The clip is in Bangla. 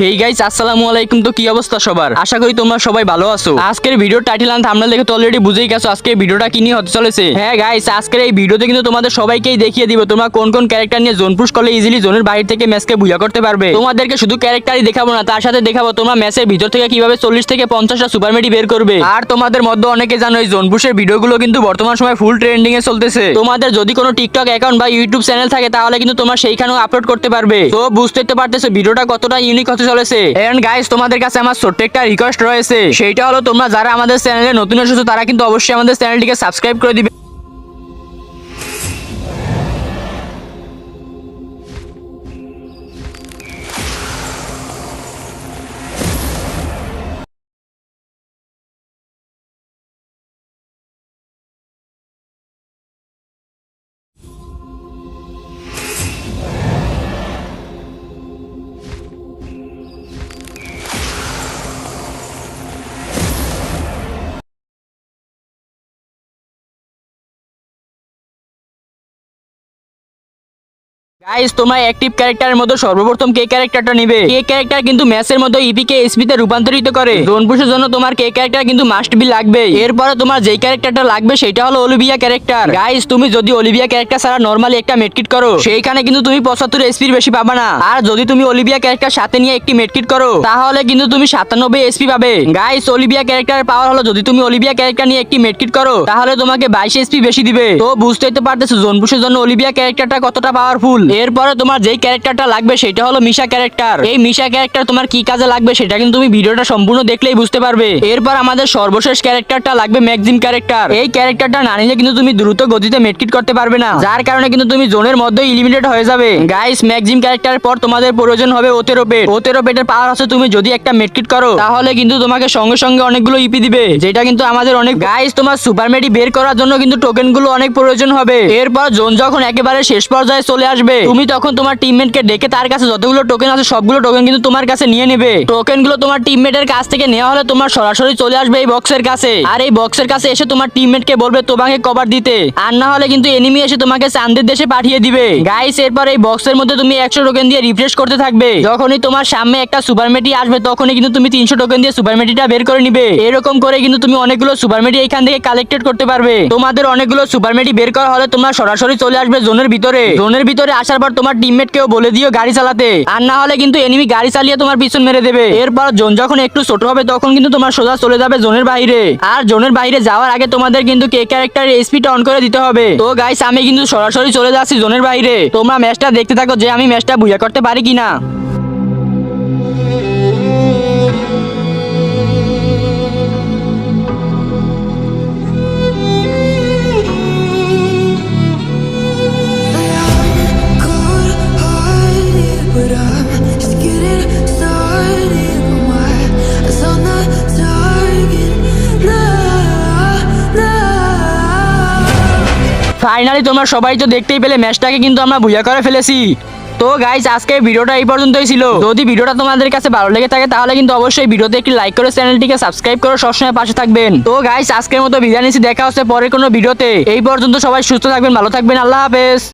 হেই গাইস আসসালামু আলাইকুম। তো কি অবস্থা সবার? আশা করি তোমরা সবাই ভালো আছো। আজকের ভিডিও টাইটেল আর থাম্বনেল দেখে তো অলরেডি বুঝেই গেছো আজকের ভিডিওটা কি নিয়ে হতে চলেছে। হ্যাঁ গাইস আজকের এই ভিডিওতে কিন্তু তোমাদের সবাইকেই দেখিয়ে দিব তোমরা কোন কোন ক্যারেক্টার নিয়ে জোন পুশ করলে ইজিলি জোনের বাইরে থেকে ম্যাচকে বুঝা করতে পারবে। তোমাদেরকে শুধু ক্যারেক্টারই দেখাবো না, তার সাথে দেখাবো তোমরা ম্যাচের ভিতর থেকে কীভাবে চল্লিশ থেকে পঞ্চাশটা সুপার মেডি বের করবে। আর তোমাদের মধ্যে অনেকে জানো এই জোন পুশের ভিডিওগুলো কিন্তু বর্তমান সময় ফুল ট্রেন্ডিং এ চলতেছে। তোমাদের যদি কোনো টিকটক অ্যাকাউন্ট বা ইউটিউব চ্যানেল থাকে, তাহলে কিন্তু তোমরা সেইখানেও আপলোড করতে পারবে। তো বুঝতে পারতেছো ভিডিওটা কতটা ইউনিক হতে চলেছে। এন্ড গাইস তোমাদের কাছে আমার ছোট্ট একটা রিকোয়েস্ট রয়েছে। সেইটা হলো তোমরা যারা আমাদের চ্যানেলে নতুন এসেছ, তারা কিন্তু অবশ্যই আমাদের চ্যানেলটিকে সাবস্ক্রাইব করে দিবে। গাইস তোমরা অ্যাক্টিভ ক্যারেক্টারের মধ্যে সর্বপ্রথম কে ক্যারেক্টারটা নিবে? কে ক্যারেক্টার কিন্তু ম্যাচের মধ্যে ইপি কে এসপি তে রূপান্তরিত করে। জোন পুশের জন্য তোমার কে ক্যারেক্টার কিন্তু মাস্ট বি লাগবে এরপরে তোমার যেই ক্যারেক্টারটা লাগবে, সেটা হলো অলিভিয়া ক্যারেক্টার গাইস তুমি যদি অলিভিয়া ক্যারেক্টার ছাড়া নরমালি একটা মেডকিট করো, সেইখানে কিন্তু তুমি পঁচাত্তর এসপির বেশি পাবা না। আর যদি তুমি অলিভিয়া ক্যারেক্টার সাথে নিয়ে একটি মেডকিট করো, তাহলে কিন্তু তুমি সাতানব্বই এসপি পাবে। গাইস অলিভিয়া ক্যারেক্টারের পাওয়ার হলো যদি তুমি অলিভিয়া ক্যারেক্টার নিয়ে একটি মেডকিট করো, তাহলে তোমাকে বাইশ এসপি বেশি দিবে। তো বুঝতেই তো পারতেছো জোন পুশের জন্য অলিভিয়া ক্যারেক্টারটা কতটা পাওয়ারফুল এরপরে তোমার যেই ক্যারেক্টারটা লাগবে সেটা হলো মিশা ক্যারেক্টার। এই মিশা ক্যারেক্টার তোমার কি কাজে লাগবে সেটা কিন্তু তুমি ভিডিওটা সম্পূর্ণ দেখলেই বুঝতে পারবে। এরপর আমাদের সর্বশেষ ক্যারেক্টারটা লাগবে ম্যাগজিম ক্যারেক্টার। এই ক্যারেক্টারটা না নিলে কিন্তু তুমি দ্রুত গতিতে মেটকিট করতে পারবে না। যার কারণে কিন্তু তুমি জোনের মধ্যে ইলিমিনেট হয়ে যাবে। গাইস ম্যাগজিম ক্যারেক্টারের পর তোমাদের প্রয়োজন হবে ওতেরো পেট ওতেরো পেটের পাওয়ার আছে তুমি যদি একটা মেটকিট করো, তাহলে কিন্তু তোমাকে সঙ্গে সঙ্গে অনেকগুলো ইপি দিবে। যেটা কিন্তু আমাদের অনেক গাইস তোমার সুপার মেডি বের করার জন্য কিন্তু টোকেনগুলো অনেক প্রয়োজন হবে। এরপর জোন যখন একেবারে শেষ পর্যায়ে চলে আসবে তুমি তখন তোমার টিমমেটকে ডেকে তার কাছে যতগুলো টোকেন আছে, সবগুলো টোকেন কিন্তু তোমার কাছে নিয়ে নেবে। টোকেনগুলো তোমার টিমমেটের কাছ থেকে নেওয়া হলে তোমার সরাসরি চলে আসবে এই বক্সের কাছে। আর এই বক্সের কাছে এসে তোমার টিমমেটকে বলবে তোমাকে কভার দিতে। আর না হলে কিন্তু এনিমি এসে তোমাকে চান্দের দেশে পাঠিয়ে দিবে। গাইস এরপর এই বক্সের মধ্যে তুমি একশো টোকেন দিয়ে রিফ্রেশ করতে থাকবে। যখনই তোমার সামনে একটা সুপার মেটি আসবে, তখনই কিন্তু তুমি তিনশো টোকেন দিয়ে সুপার মেটিটা বের করে নিবে। এরকম করে কিন্তু তুমি অনেকগুলো সুপার মেটি এখান থেকে কালেক্টেড করতে পারবে। তোমাদের অনেকগুলো সুপার মেটি বের করা হলে তোমরা সরাসরি চলে আসবে জোনের ভিতরে। জোনের ভিতরে আসার পর তোমার টিমমেট কেও বলে দিও গাড়ি চালাতে। আর না হলে কিন্তু এনিমি গাড়ি চালিয়ে তোমার পিছন মেরে দেবে। এরপর জোন যখন একটু ছোট হবে, তখন কিন্তু তোমার সোজা চলে যাবে জোনের বাইরে। আর জোনের বাইরে যাওয়ার আগে তোমাদের কিন্তু কে ক্যারেক্টার স্পিড অন করে দিতে হবে। তো গাইস আমি কিন্তু সরাসরি চলে যাচ্ছি জোনের বাইরে। তোমরা ম্যাচটা দেখতে থাকো যে আমি ম্যাচটা বুঝা করতে পারি কিনা। ফাইনালি তোমরা সবাই তো দেখতেই পেলে ম্যাচটাকে কিন্তু আমরা বুঝা করে ফেলেছি। তো গাইজ আজকে ভিডিওটা এই পর্যন্তই ছিল। যদি ভিডিওটা তোমাদের কাছে ভালো লেগে থাকে, তাহলে কিন্তু অবশ্যই ভিডিওতে একটি লাইক করে চ্যানেলটিকে সাবস্ক্রাইব করে সবসময় পাশে থাকবেন। তো গাইজ আজকের মতো বিদায় নিচ্ছি। দেখা হচ্ছে পরের কোনো ভিডিওতে। এই পর্যন্ত সবাই সুস্থ থাকবেন, ভালো থাকবেন। আল্লাহ হাফেজ।